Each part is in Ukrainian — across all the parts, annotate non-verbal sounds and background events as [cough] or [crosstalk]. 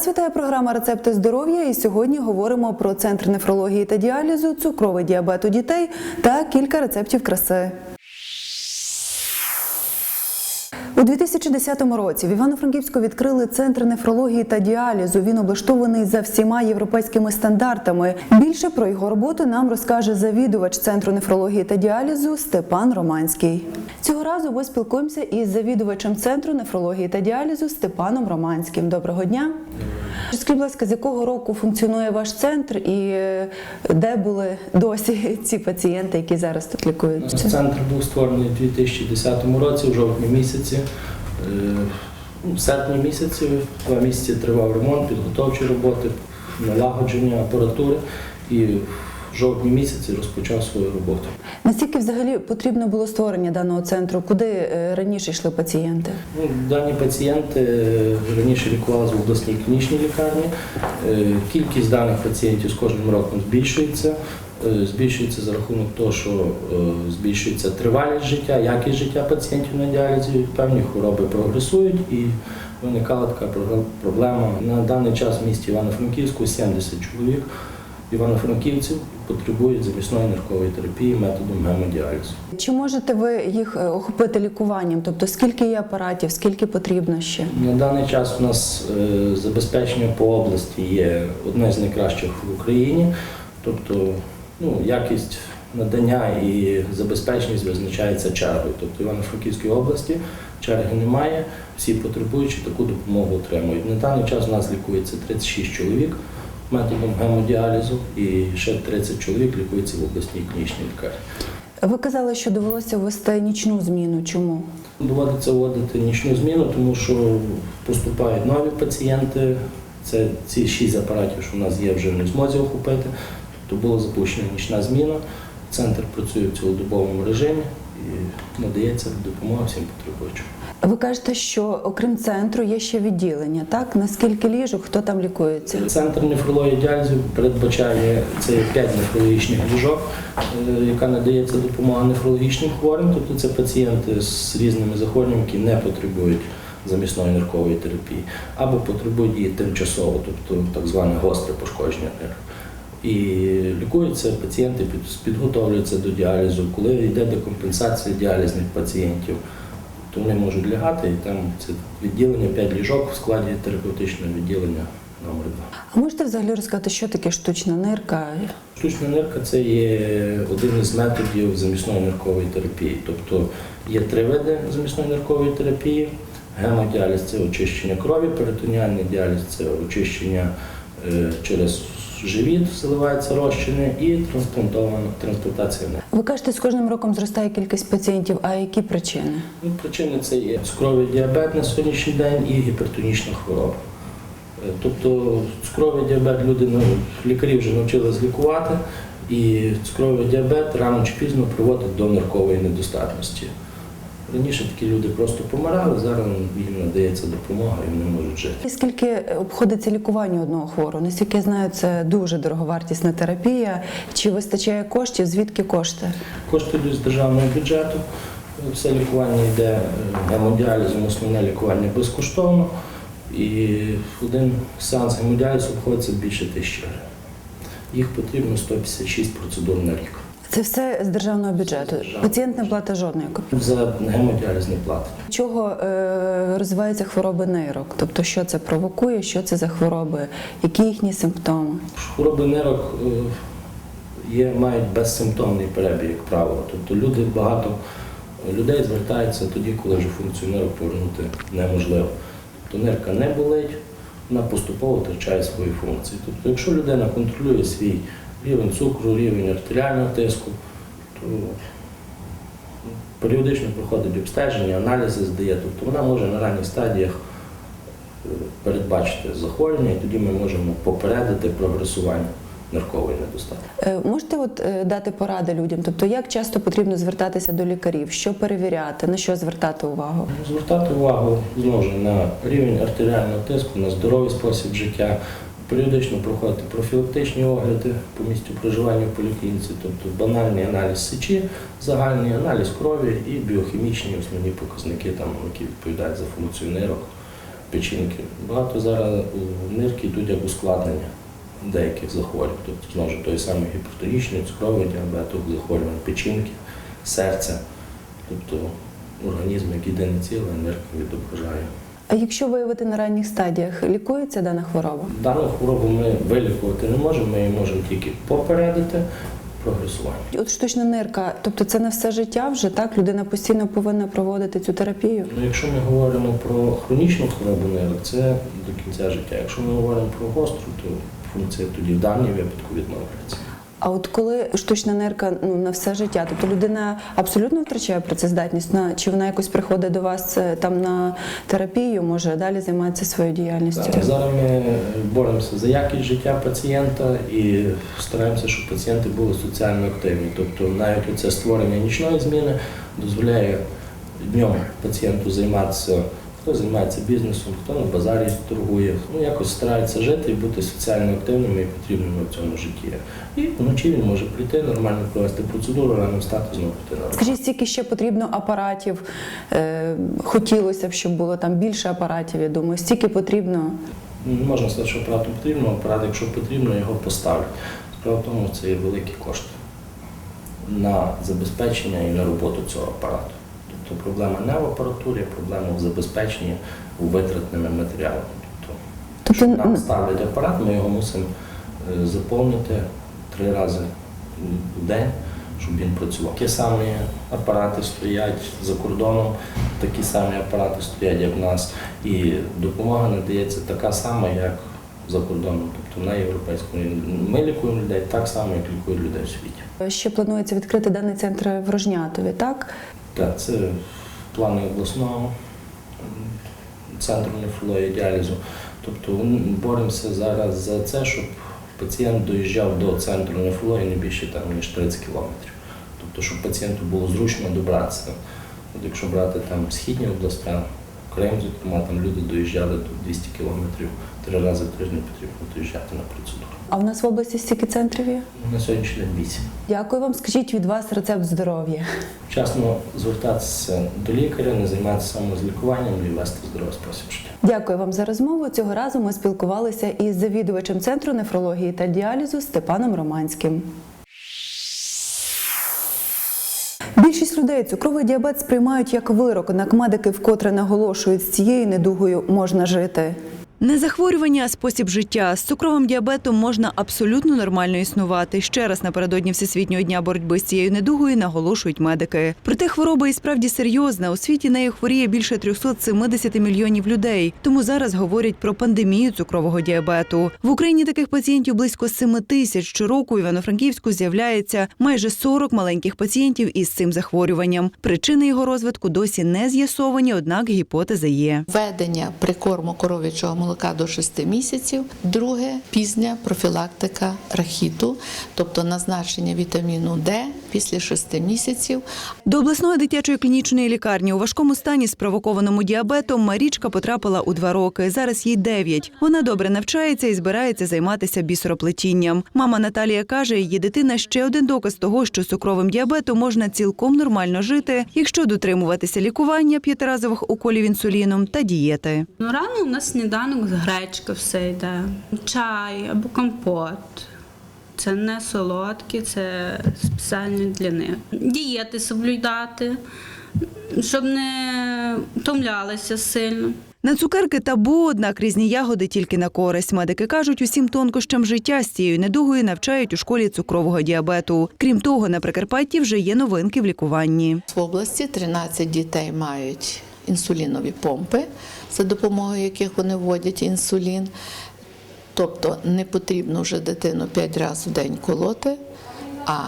Вас вітає програма Рецепти здоров'я. І сьогодні говоримо про центр нефрології та діалізу, цукровий діабет у дітей та кілька рецептів краси. У 2010 році в Івано-Франківську відкрили центр нефрології та діалізу. Він облаштований за всіма європейськими стандартами. Більше про його роботу нам розкаже завідувач центру нефрології та діалізу Степан Романський. Цього разу ми спілкуємося із завідувачем центру нефрології та діалізу Степаном Романським. Доброго дня. Скажіть, будь ласка, з якого року функціонує ваш центр і е, де були досі [laughs] ці пацієнти, які зараз тут лікуються? Центр був створений у 2010 році, в жовтні місяці. Е, ну, В серпні місяці, два місяці тривав ремонт, підготовчі роботи, налагодження апаратури і в жовтні місяці розпочав свою роботу. Наскільки взагалі потрібно було створення даного центру? Куди е, раніше йшли пацієнти? Ну, Дані пацієнти е, раніше лікувалися в обласній клінічній лікарні. Е, Кількість даних пацієнтів з кожним роком збільшується. Збільшується за рахунок того, що збільшується тривалість життя, якість життя пацієнтів на діалізі, певні хвороби прогресують і виникала така проблема. На даний час в місті Івано-Франківську 70 чоловік івано-франківців потребують замісної ниркової терапії методом гемодіалізу. Чи можете ви їх е, охопити лікуванням? Тобто скільки є апаратів, скільки потрібно ще? На даний час у нас е, забезпечення по області є одне з найкращих в Україні. Тобто ну, якість надання і забезпеченість визначається чергою. Тобто в Івано-Франківській області черги немає, всі потребуючі таку допомогу отримують. На даний час у нас лікується 36 чоловік методом гемодіалізу і ще 30 чоловік лікується в обласній клінічній лікарні. Ви казали, що довелося ввести нічну зміну. Чому? Доводиться вводити нічну зміну, тому що поступають нові пацієнти. Це ці шість апаратів, що в нас є, вже не змозі охопити. Тобто була запущена нічна зміна. Центр працює в цілодобовому режимі і надається допомога всім потребуючим. Ви кажете, що окрім центру є ще відділення. Так наскільки ліжок, хто там лікується? Центр нефрології діалізу передбачає це 5 нефрологічних ліжок, е, яка надається допомога нефрологічним хворим. Тобто це пацієнти з різними захворюваннями, які не потребують замісної ниркової терапії, або потребують її тимчасово, тобто так зване гостре пошкодження нирок. І лікуються пацієнти, під- підготовлюються до діалізу. Коли йде декомпенсація діалізних пацієнтів, то вони можуть лягати, і там це відділення 5 ліжок в складі терапевтичного відділення номер 2. А можете взагалі розказати, що таке штучна нирка? Штучна нирка це є один із методів замісної ниркової терапії. Тобто є три види замісної ниркової терапії. Гемодіаліз це очищення крові, перитоніальний діаліз це очищення е, через живіт, заливаються розчини, і трансплантована трансплантація нирки. Ви кажете, з кожним роком зростає кількість пацієнтів. А які причини? Ну, Причини це є цукровий діабет на сьогоднішній день і гіпертонічна хвороба. Е, Тобто цукровий діабет люди лікарі вже навчились лікувати, і цукровий діабет рано чи пізно приводить до ниркової недостатності. Раніше такі люди просто помирали, зараз їм надається допомога і вони можуть жити. І Скільки обходиться лікування одного хворого? Наскільки я знаю, це дуже дороговартісна терапія. Чи вистачає коштів? Звідки кошти? Кошти йдуть з державного бюджету. Все лікування йде гемодіалізом, основне лікування безкоштовно. І один сеанс гемодіалізу обходиться більше тисячі гривень. Їх потрібно 156 процедур на рік. Це все з державного бюджету. Пацієнт не платить жодної копійки. За гемодіаліз не платить. Чого е, розвиваються хвороби нейрок? Тобто, що це провокує, що це за хвороби, які їхні симптоми? Хвороби нирок е, є, мають безсимптомний перебіг, як правило. Тобто люди багато людей звертаються тоді, коли вже функцію нирок повернути неможливо. Тобто нирка не болить, вона поступово втрачає свої функції. Тобто, якщо людина контролює свій рівень цукру, рівень артеріального тиску, то періодично проходить обстеження, аналізи здає, тобто вона може на ранніх стадіях е, передбачити захворювання, і тоді ми можемо попередити прогресування ниркової недостатку. Е, Можете от е, дати поради людям? Тобто, як часто потрібно звертатися до лікарів, що перевіряти, на що звертати увагу? Звертати увагу знову на рівень артеріального тиску, на здоровий спосіб життя, періодично проходити профілактичні огляди по місцю проживання в поліклініці, тобто банальний аналіз сечі, загальний аналіз крові і біохімічні основні показники, там, які відповідають за функцію нирок печінки. Багато зараз у нирки йдуть як ускладнення деяких захворювань. Тобто, знову ж той самий гіпертонічний, цукровий діабет, захворювання печінки, серця. Тобто організм як єдине ціле, нирка відображає. А якщо виявити на ранніх стадіях, лікується дана хвороба? Дану хворобу ми вилікувати не можемо, ми її можемо тільки попередити прогресування. От штучна нирка, тобто це на все життя вже так? Людина постійно повинна проводити цю терапію. Ну, якщо ми говоримо про хронічну хворобу нирок, це до кінця життя. Якщо ми говоримо про гостру, то функція тоді в даній випадку відновлюється. А от коли штучна нирка ну на все життя, тобто людина абсолютно втрачає працездатність, на чи вона якось приходить до вас е, там на терапію, може далі займатися своєю діяльністю? Так, Зараз ми боремося за якість життя пацієнта і стараємося, щоб пацієнти були соціально активні. Тобто навіть це створення нічної зміни дозволяє днем пацієнту займатися. Хто займається бізнесом, хто на базарі торгує, ну якось старається жити і бути соціально активними і потрібними в цьому житті. І вночі він може прийти, нормально провести процедуру, рано встати, знову піти на роботу. Скажіть, скільки ще потрібно апаратів? Е, хотілося б, щоб було там більше апаратів. Я думаю, стільки потрібно. Не можна сказати, що апарату потрібно, апарат, якщо потрібно, його поставлять. Справа в тому, це є великі кошти на забезпечення і на роботу цього апарату. Тобто проблема не в апаратурі, а проблема в забезпеченні у витратними матеріалами. Тобто, Тобто, щоб нам ставлять апарат, ми його мусимо е, заповнити три рази в день, щоб він працював. Такі самі апарати стоять за кордоном, такі самі апарати стоять, як в нас, і допомога надається така сама, як за кордоном, тобто на європейському. Ми лікуємо людей так само, як лікують людей в світі. Ще планується відкрити даний центр в Рожнятові, так? Так, це плани обласного центру нефрології діалізу. Тобто боремося зараз за це, щоб пацієнт доїжджав до центру нефрології не більше там, ніж 30 кілометрів. Тобто, щоб пацієнту було зручно добратися. От якщо брати там східні області, Крим, зокрема, там люди доїжджали до 200 кілометрів, три рази в тиждень потрібно доїжджати на процедуру. А в нас в області стільки центрів є? На сьогоднішній день 8. Дякую вам. Скажіть від вас рецепт здоров'я. Вчасно звертатися до лікаря, не займатися самозлікуванням і вести здоровий спосіб життя. Дякую вам за розмову. Цього разу ми спілкувалися із завідувачем центру нефрології та діалізу Степаном Романським. Більшість людей цукровий діабет сприймають як вирок, однак медики вкотре наголошують, з цією недугою можна жити. Не захворювання, а спосіб життя. З цукровим діабетом можна абсолютно нормально існувати. Ще раз напередодні Всесвітнього дня боротьби з цією недугою наголошують медики. Проте хвороба і справді серйозна. У світі нею хворіє більше 370 мільйонів людей. Тому зараз говорять про пандемію цукрового діабету. В Україні таких пацієнтів близько 7 тисяч. Щороку Івано-Франківську з'являється майже 40 маленьких пацієнтів із цим захворюванням. Причини його розвитку досі не з'ясовані, однак гіпотеза є. Введення прикорму коров'ячого молока до 6 місяців. Друге пізня профілактика рахіту, тобто назначення вітаміну Д після 6 місяців. До обласної дитячої клінічної лікарні у важкому стані спровокованому діабетом Марічка потрапила у два роки. Зараз їй дев'ять. Вона добре навчається і збирається займатися бісероплетінням. Мама Наталія каже, її дитина ще один доказ того, що з цукровим діабетом можна цілком нормально жити, якщо дотримуватися лікування п'ятиразових уколів інсуліном та дієти. Ну, рано у нас сніданок гречка все йде. Чай або компот. Це не солодкі, це спеціально для них. Дієти соблюдати, щоб не втомлялися сильно. На цукерки табу, однак різні ягоди тільки на користь. Медики кажуть, усім тонкощам життя з цією недугою навчають у школі цукрового діабету. Крім того, на Прикарпатті вже є новинки в лікуванні. В області 13 дітей мають інсулінові помпи, за допомогою яких вони вводять інсулін. Тобто не потрібно вже дитину 5 разів в день колоти, а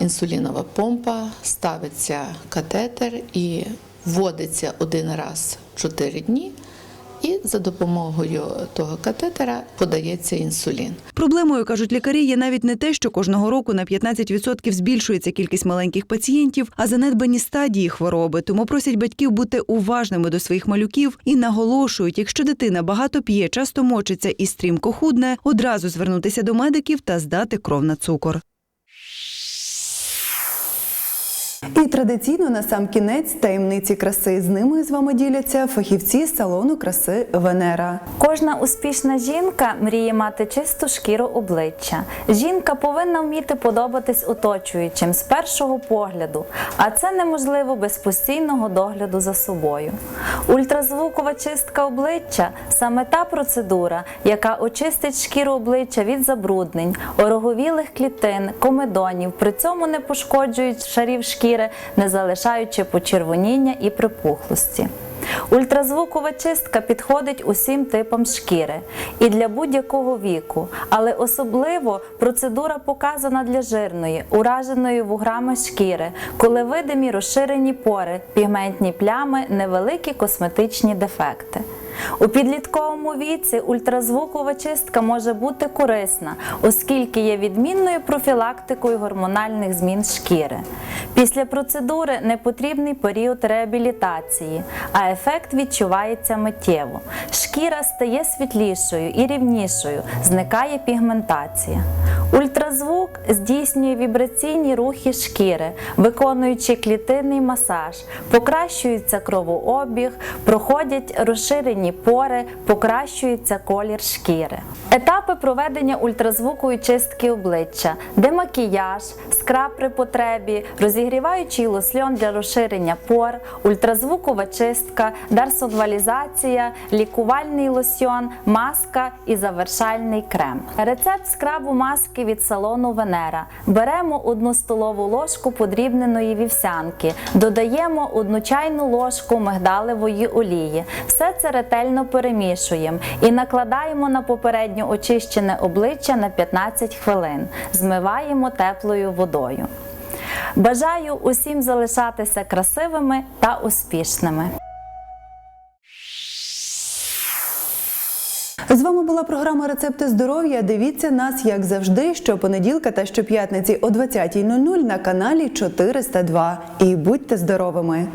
інсулінова помпа ставиться катетер і вводиться один раз в 4 дні. І за допомогою того катетера подається інсулін. Проблемою кажуть лікарі, є навіть не те, що кожного року на 15% збільшується кількість маленьких пацієнтів, а занедбані стадії хвороби. Тому просять батьків бути уважними до своїх малюків і наголошують, якщо дитина багато п'є, часто мочиться і стрімко худне, одразу звернутися до медиків та здати кров на цукор. І традиційно на сам кінець таємниці краси з ними з вами діляться фахівці салону краси Венера. Кожна успішна жінка мріє мати чисту шкіру обличчя. Жінка повинна вміти подобатись оточуючим з першого погляду, а це неможливо без постійного догляду за собою. Ультразвукова чистка обличчя саме та процедура, яка очистить шкіру обличчя від забруднень, ороговілих клітин, комедонів, при цьому не пошкоджують шарів шкіри, не залишаючи почервоніння і припухлості. Ультразвукова чистка підходить усім типам шкіри і для будь-якого віку, але особливо процедура показана для жирної, ураженої вуграми шкіри, коли видимі розширені пори, пігментні плями, невеликі косметичні дефекти. У підлітковому віці ультразвукова чистка може бути корисна, оскільки є відмінною профілактикою гормональних змін шкіри. Після процедури не потрібний період реабілітації, а ефект відчувається миттєво. Шкіра стає світлішою і рівнішою, зникає пігментація. Ультразвук здійснює вібраційні рухи шкіри, виконуючи клітинний масаж, покращується кровообіг, проходять розширені пори, покращується колір шкіри. Етапи проведення ультразвукової чистки обличчя: демакіяж, скраб при потребі, розігріваючий лосьон для розширення пор, ультразвукова чистка, дерсонвалізація, лікувальний лосьон, маска і завершальний крем. Рецепт скрабу маски від салону Венера. Беремо одну столову ложку подрібненої вівсянки, додаємо одну чайну ложку мигдалевої олії. Все це ретельно перемішуємо і накладаємо на попередньо очищене обличчя на 15 хвилин. Змиваємо теплою водою. Бажаю усім залишатися красивими та успішними. З вами була програма Рецепти здоров'я. Дивіться нас, як завжди, щопонеділка та щоп'ятниці о 20.00 на каналі 402. І будьте здоровими!